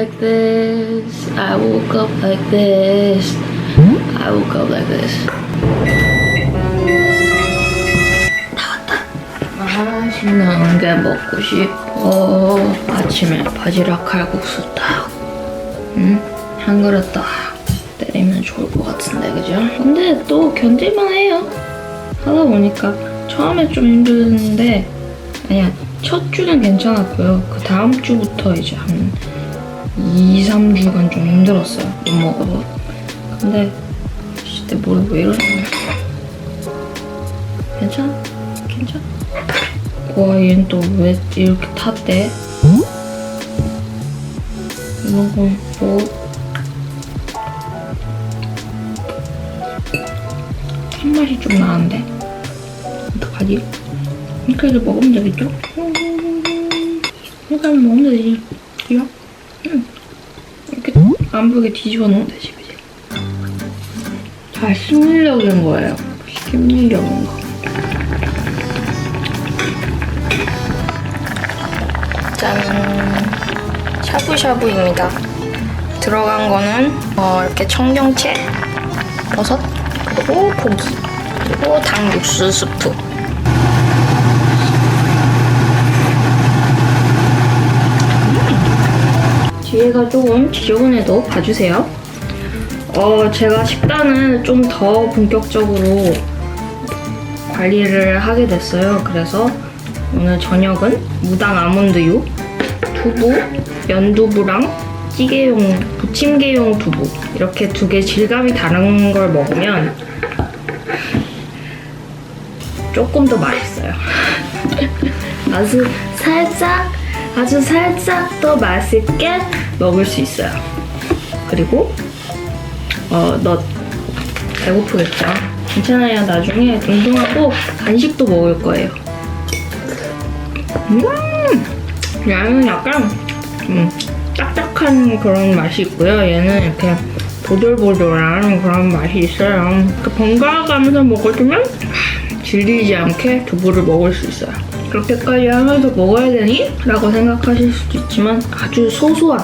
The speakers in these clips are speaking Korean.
Like this. I woke up like this. I woke up like this. 나왔다. 아, 신나는 게 먹고 싶어. 아침에 바지락 칼국수 딱. 응? 한 그릇 딱 때리면 좋을 것 같은데, 그죠? 근데 또 견딜만 해요. 하다 보니까 처음에 좀 힘들었는데 아니야 첫 주는 괜찮았고요 그 다음 주부터 이제 한 2, 3주간 좀 힘들었어요 못 먹어서 근데 씨, 내 머리 왜 이러냐 괜찮아? 괜찮아? 와 얘는 또 왜 이렇게 탔대? 이런 건 뭐... 한 맛이 좀 나는데 어떡하지? 이렇게 해서 먹으면 되겠죠? 하면 먹으면 되지 그죠? 응. 이렇게 안 부르게 뒤집어 놓으면 되지 그지? 다 심리적인 거예요 심리적인 거짠 샤브샤브입니다 들어간 거는 어, 이렇게 청경채 버섯 그리고 고기 그리고 닭 육수 스프 뒤에가 조금 지저분해도 봐주세요 어 제가 식단을 좀 더 본격적으로 관리를 하게 됐어요 그래서 오늘 저녁은 무당 아몬드유 두부, 연두부랑 찌개용, 부침개용 두부 이렇게 두 개 질감이 다른 걸 먹으면 조금 더 맛있어요. 아주 살짝, 아주 살짝 더 맛있게 먹을 수 있어요. 그리고 어, 너 배고프겠죠? 괜찮아요. 나중에 운동하고 간식도 먹을 거예요. 음! 얘는 약간 좀 딱딱한 그런 맛이 있고요. 얘는 이렇게 보들보들한 그런 맛이 있어요. 그 번갈아가면서 먹어주면 질리지 않게 두부를 먹을 수 있어요. 그렇게까지 하면서 먹어야 되니? 라고 생각하실 수도 있지만 아주 소소한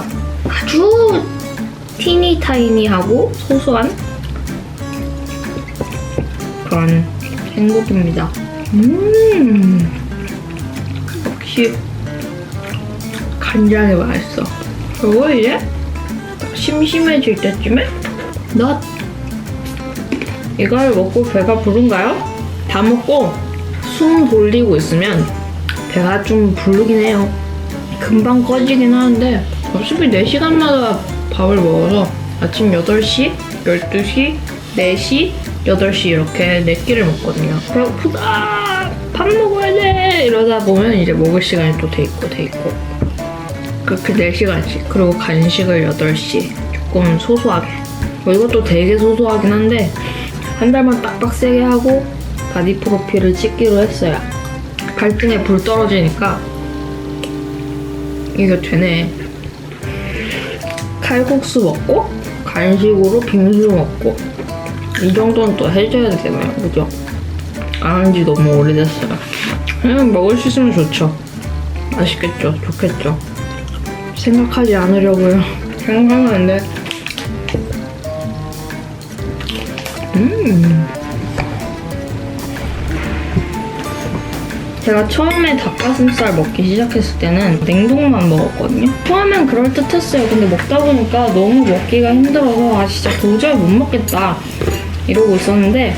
아주 티니타이니하고 소소한 그런 행복입니다. 음 역시 간장이 맛있어. 그리고 이제 심심해질 때쯤에 넛 이걸 먹고 배가 부른가요? 다 먹고 숨 돌리고 있으면 배가 좀 부르긴 해요. 금방 꺼지긴 하는데 어차피 4시간마다 밥을 먹어서 아침 8시, 12시, 4시, 8시 이렇게 4끼를 먹거든요. 배고프다! 밥 먹어야 돼! 이러다 보면 이제 먹을 시간이 또 돼 있고 돼 있고 그렇게 4시간씩 그리고 간식을 8시 조금 소소하게 뭐 이것도 되게 소소하긴 한데 한 달만 딱 빡세게 하고 바디 프로필을 찍기로 했어요 갈등에 불 떨어지니까 이게 되네 칼국수 먹고 간식으로 빙수 먹고 이 정도는 또 해줘야 되잖아요 그죠? 안 한 지 너무 오래됐어요 그냥 먹을 수 있으면 좋죠 맛있겠죠 좋겠죠 생각하지 않으려고요. 생각하면 안 돼. 음. 제가 처음에 닭가슴살 먹기 시작했을 때는 냉동만 먹었거든요. 처음엔 그럴듯했어요. 근데 먹다 보니까 너무 먹기가 힘들어서 아 진짜 도저히 못 먹겠다 이러고 있었는데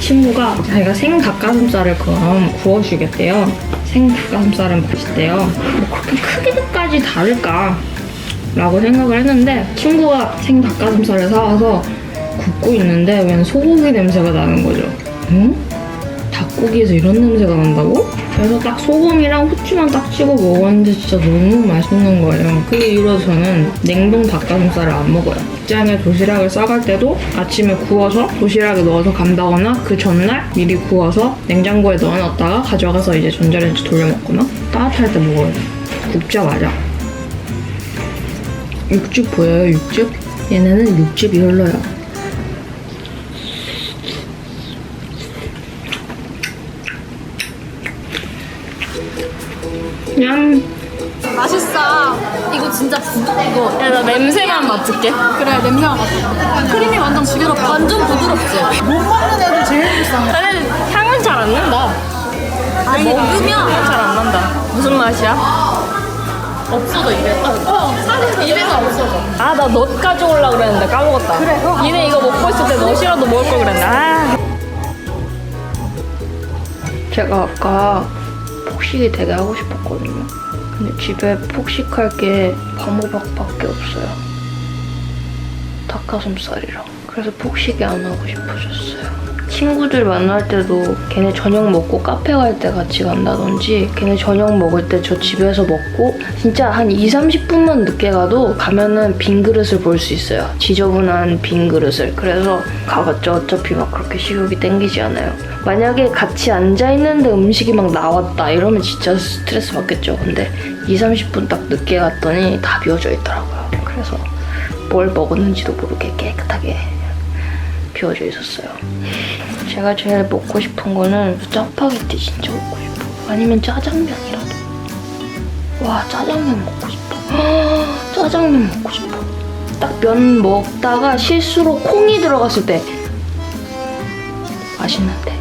친구가 자기가 생 닭가슴살을 그럼 구워주겠대요. 생 닭가슴살은 맛있대요. 뭐 그렇게 크기까지 다를까? 라고 생각을 했는데 친구가 생 닭가슴살을 사와서 굽고 있는데 웬 소고기 냄새가 나는 거죠. 응? 닭고기에서 이런 냄새가 난다고? 그래서 딱 소금이랑 후추만 딱 찍어 먹었는데 진짜 너무 맛있는 거예요. 그 이후로 저는 냉동 닭가슴살을 안 먹어요. 직장에 도시락을 싸갈 때도 아침에 구워서 도시락에 넣어서 간다거나 그 전날 미리 구워서 냉장고에 넣어놨다가 가져가서 이제 전자레인지 돌려 먹거나 따뜻할 때 먹어요. 굽자마자. 육즙 보여요, 육즙? 얘네는 육즙이 흘러요. 냠! 맛있어. 이거 진짜 부, 이거 야, 나 냄새만 맡을게. 그래 냄새가 맡아. 크림이 완전 지겹다. 완전 부드럽지. 못 먹는 애들 제일 불쌍해. 나는 향은 잘 안 난다. 아니 먹으면 잘안 난다. 무슨 맛이야? 없어져 입에. 어, 사실 입에서 없어져. 아, 나 넛 가져오려고 그랬는데 까먹었다. 그래, 그거 니네 이거 먹고 있을 때 넛이라도 먹을 걸 그랬네. 아. 제가 아까 폭식이 되게 하고 싶었거든요. 근데 집에 폭식할 게 바모박밖에 없어요. 닭가슴살이랑. 그래서 폭식이 안 하고 싶어졌어요. 친구들 만날 때도 걔네 저녁 먹고 카페 갈 때 같이 간다든지 걔네 저녁 먹을 때 저 집에서 먹고 진짜 한 2, 30분만 늦게 가도 가면은 빈 그릇을 볼 수 있어요. 지저분한 빈 그릇을. 그래서 가봤죠. 어차피 막 그렇게 식욕이 땡기지 않아요. 만약에 같이 앉아있는데 음식이 막 나왔다 이러면 진짜 스트레스 받겠죠. 근데 2, 30분 딱 늦게 갔더니 다 비워져 있더라고요. 그래서 뭘 먹었는지도 모르게 깨끗하게 비워져 있었어요. 제가 제일 먹고 싶은 거는 짜파게티 진짜 먹고 싶어. 아니면 짜장면이라도. 와 짜장면 먹고 싶어. 짜장면 먹고 싶어. 딱 면 먹다가 실수로 콩이 들어갔을 때 맛있는데.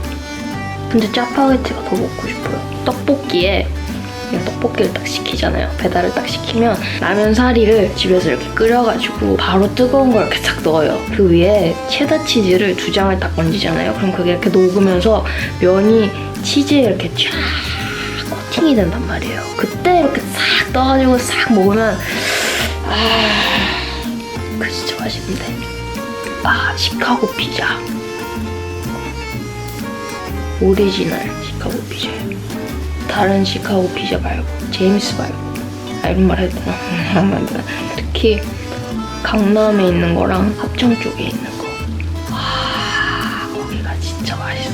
근데 짜파게티가 더 먹고 싶어요. 떡볶이에 떡볶이를 딱 시키잖아요. 배달을 딱 시키면 라면 사리를 집에서 이렇게 끓여가지고 바로 뜨거운 걸 이렇게 싹 넣어요. 그 위에 체다 치즈를 두 장을 딱 얹이잖아요. 그럼 그게 이렇게 녹으면서 면이 치즈에 이렇게 쫙 코팅이 된단 말이에요. 그때 이렇게 싹 떠가지고 싹 먹으면 아, 그 진짜 맛있는데. 아, 시카고 피자. 오리지널 시카고 피자예요. 다른 시카고 피자 말고 제임스 말고 아 이런 말 해도 되나? 특히 강남에 있는 거랑 합정 쪽에 있는 거. 와 거기가 진짜 맛있어.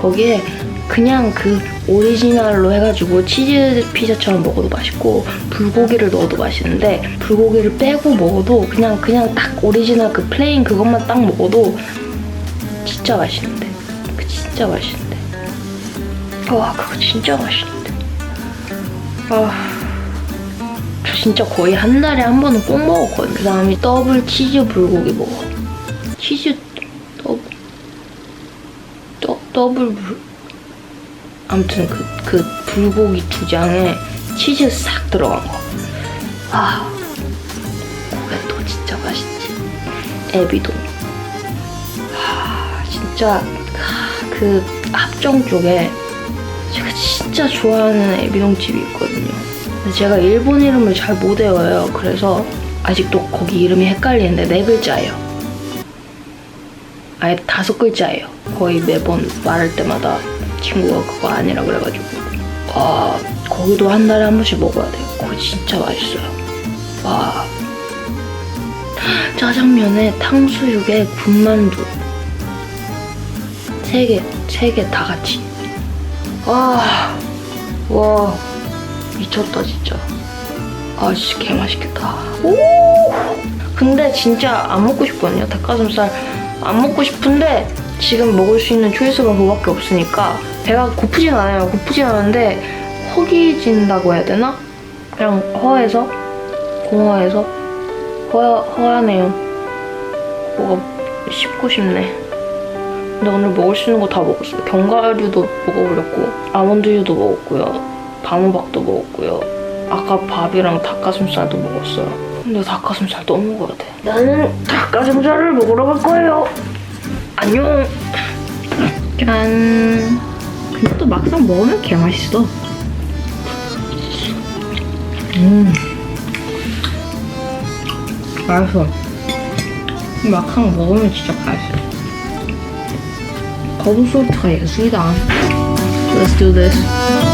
거기에 그냥 그 오리지널로 해가지고 치즈 피자처럼 먹어도 맛있고 불고기를 넣어도 맛있는데 불고기를 빼고 먹어도 그냥 그냥 딱 오리지널 그 플레인 그것만 딱 먹어도 진짜 맛있는데 그 진짜 맛있는데 와 그거 진짜 맛있는데 아 저 진짜 거의 한 달에 한 번은 꼭 먹었거든요 그 다음에 더블 치즈 불고기 먹어 치즈 더블 더, 더블 불 아무튼 그, 그 불고기 두 장에 치즈 싹 들어간 거. 아, 그게 또 진짜 맛있지. 애비동. 아, 진짜 아, 그 합정 쪽에 제가 진짜 좋아하는 애비동 집이 있거든요. 제가 일본 이름을 잘 못 외워요. 그래서 아직도 거기 이름이 헷갈리는데 네 글자예요. 아예 다섯 글자예요. 거의 매번 말할 때마다 친구가 그거 아니라 그래가지고 아 거기도 한 달에 한 번씩 먹어야 돼요. 거기 진짜 맛있어요. 와 짜장면에 탕수육에 군만두 세 개, 세 개 다 같이. 아, 와, 미쳤다, 진짜. 아, 진짜 개 맛있겠다. 오! 근데 진짜 안 먹고 싶거든요. 닭가슴살 안 먹고 싶은데 지금 먹을 수 있는 초이스가 그거밖에 없으니까 배가 고프진 않아요. 고프진 않은데 허기진다고 해야 되나? 그냥 허해서 공허해서 허 허하네요. 뭐가 씹고 싶네. 근데 오늘 먹을 수 있는 거 다 먹었어요. 견과류도 먹어버렸고 아몬드유도 먹었고요. 방호박도 먹었고요. 아까 밥이랑 닭가슴살도 먹었어요. 근데 닭가슴살 또 먹어야 돼. 나는 닭가슴살을 먹으러 갈 거예요. 안녕. 짠. 근데 또 막상 먹으면 개 맛있어. 음. 맛있어. 막상 먹으면 진짜 맛있어. 거부 소프트가 예술이다. Let's do this.